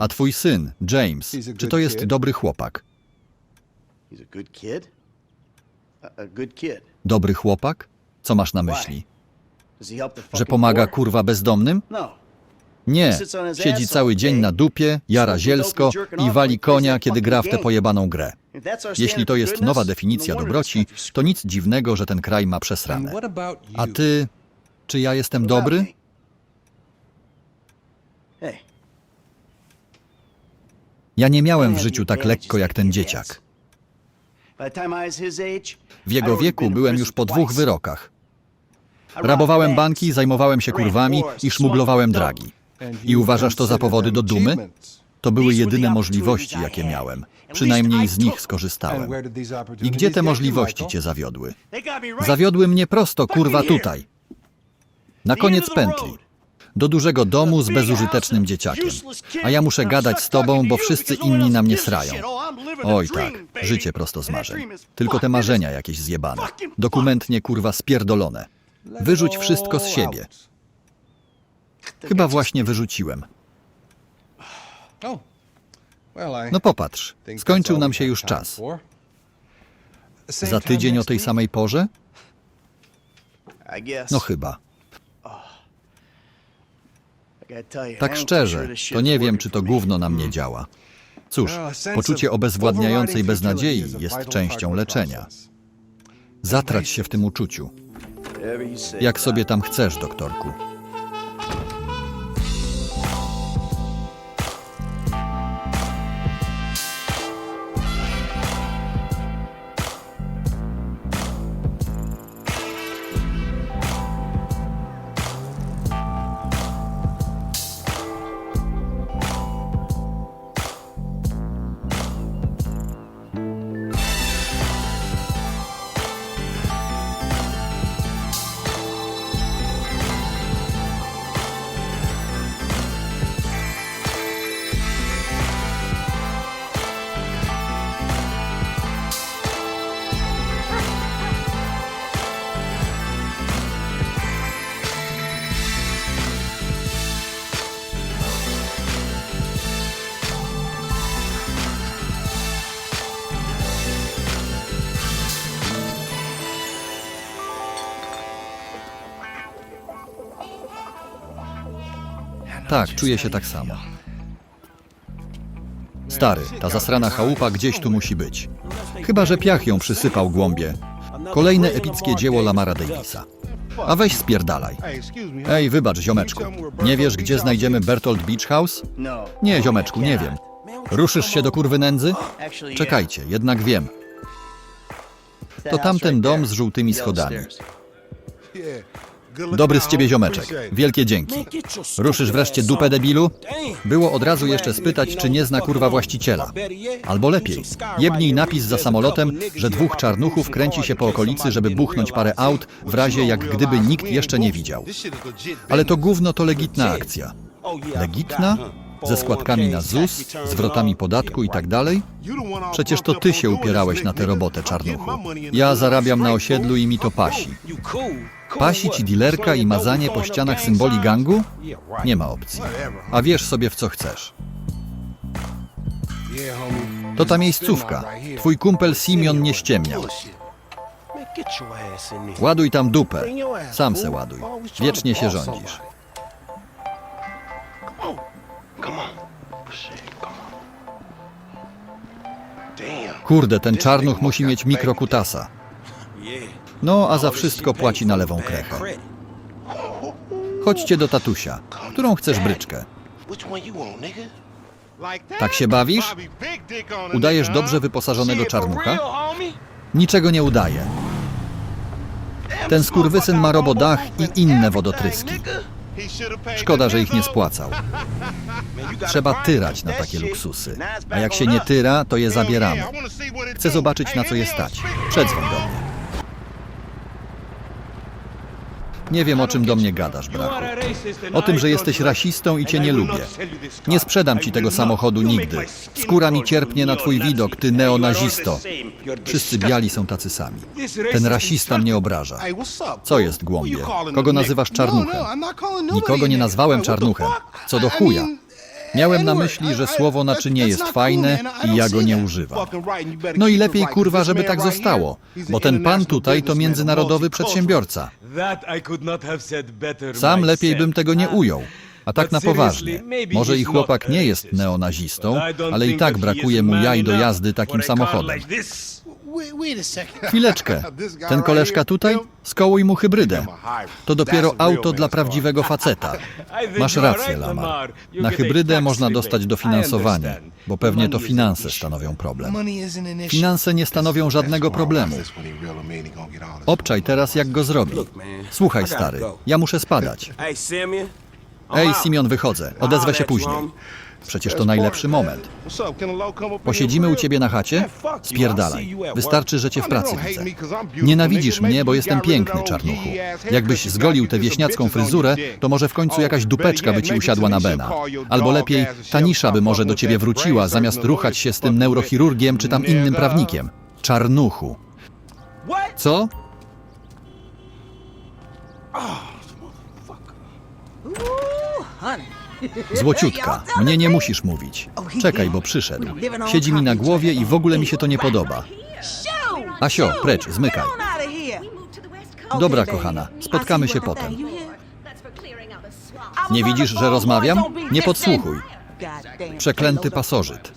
A twój syn, James, czy to jest dobry chłopak? Dobry chłopak? Co masz na myśli? Że pomaga kurwa bezdomnym? No. Nie. Siedzi cały dzień na dupie, jara zielsko i wali konia, kiedy gra w tę pojebaną grę. Jeśli to jest nowa no definicja this dobroci, to nic dziwnego, że ten kraj ma przesrane. A ty, czy ja jestem dobry? Ja nie miałem w życiu tak lekko jak ten dzieciak. W jego wieku byłem już po dwóch wyrokach. Rabowałem banki, zajmowałem się kurwami i szmuglowałem dragi. I uważasz to za powody do dumy? To były jedyne możliwości, jakie miałem. Przynajmniej z nich skorzystałem. I gdzie te możliwości cię zawiodły? Zawiodły mnie prosto, kurwa, tutaj. Na koniec pętli. Do dużego domu z bezużytecznym dzieciakiem. A ja muszę gadać z tobą, bo wszyscy inni na mnie srają. Oj tak, życie prosto z marzeń. Tylko te marzenia jakieś zjebane. Dokumentnie kurwa spierdolone. Wyrzuć wszystko z siebie. Chyba właśnie wyrzuciłem. Oh. No popatrz, skończył nam się już czas. Za tydzień o tej samej porze? No chyba. I gotta tell you, I Tak szczerze, to nie wiem, czy to gówno na mnie działa. Cóż, poczucie obezwładniającej beznadziei jest częścią leczenia. Zatrać się w tym uczuciu. Jak sobie tam chcesz, doktorku. Tak, czuję się tak samo. Stary, ta zasrana chałupa gdzieś tu musi być. Chyba, że piach ją przysypał głąbie. Kolejne epickie dzieło Lamara Davisa. A weź spierdalaj. Ej, wybacz, ziomeczku. Nie wiesz, gdzie znajdziemy Bertolt Beach House? Nie, ziomeczku, nie wiem. Ruszysz się do kurwy nędzy? Czekajcie, jednak wiem. To tamten dom z żółtymi schodami. Dobry z ciebie ziomeczek. Wielkie dzięki. Ruszysz wreszcie dupę debilu? Było od razu jeszcze spytać, czy nie zna kurwa właściciela. Albo lepiej, jebnij napis za samolotem, że dwóch czarnuchów kręci się po okolicy, żeby buchnąć parę aut, w razie jak gdyby nikt jeszcze nie widział. Ale to gówno to legitna akcja. Legitna? Ze składkami na ZUS, zwrotami podatku i tak dalej? Przecież to ty się upierałeś na tę robotę, czarnuchu. Ja zarabiam na osiedlu i mi to pasi. Pasi ci dilerka i mazanie po ścianach symboli gangu? Nie ma opcji. A wiesz sobie w co chcesz. To ta miejscówka. Twój kumpel Simeon nie ściemniał. Ładuj tam dupę. Sam se ładuj. Wiecznie się rządzisz. Kurde, ten czarnuch musi mieć mikrokutasa. No, a za wszystko płaci na lewą krechę. Chodźcie do tatusia. Którą chcesz bryczkę? Tak się bawisz? Udajesz dobrze wyposażonego czarnucha? Niczego nie udaje. Ten skurwysyn ma robodach i inne wodotryski. Szkoda, że ich nie spłacał. Trzeba tyrać na takie luksusy. A jak się nie tyra, to je zabieramy. Chcę zobaczyć, na co je stać. Przedzwoń do mnie. Nie wiem, o czym do mnie gadasz, brachu. O tym, że jesteś rasistą i cię nie lubię. Nie sprzedam ci tego samochodu nigdy. Skóra mi cierpnie na twój widok, ty neonazisto. Wszyscy biali są tacy sami. Ten rasista mnie obraża. Co jest, głąbie? Kogo nazywasz czarnuchem? Nikogo nie nazwałem czarnuchem. Co do chuja. Miałem na myśli, że słowo naczynie jest fajne i ja go nie używam. No i lepiej kurwa, żeby tak zostało, bo ten pan tutaj to międzynarodowy przedsiębiorca. Sam lepiej bym tego nie ujął. A tak na poważnie. Może i chłopak nie jest neonazistą, ale i tak brakuje mu jaj do jazdy takim samochodem. Chwileczkę. Ten koleżka tutaj? Skołuj mu hybrydę. To dopiero auto dla prawdziwego faceta. Masz rację, Lamar. Na hybrydę można dostać dofinansowanie, bo pewnie to finanse stanowią problem. Finanse nie stanowią żadnego problemu. Obczaj teraz, jak go zrobi. Słuchaj, stary, ja muszę spadać. Ej, Simeon, wychodzę. Odezwę się później. Przecież to najlepszy moment. Posiedzimy u ciebie na chacie? Spierdalaj. Wystarczy, że cię w pracy widzę. Nienawidzisz mnie, bo jestem piękny, czarnuchu. Jakbyś zgolił tę wieśniacką fryzurę, to może w końcu jakaś dupeczka by ci usiadła na Bena. Albo lepiej, ta nisza by może do ciebie wróciła, zamiast ruchać się z tym neurochirurgiem czy tam innym prawnikiem. Czarnuchu. Co? Złociutka, mnie nie musisz mówić. Czekaj, bo przyszedł. Siedzi mi na głowie i w ogóle mi się to nie podoba. Asio, precz, zmykaj. Dobra, kochana, spotkamy się potem. Nie widzisz, że rozmawiam? Nie podsłuchuj. Przeklęty pasożyt.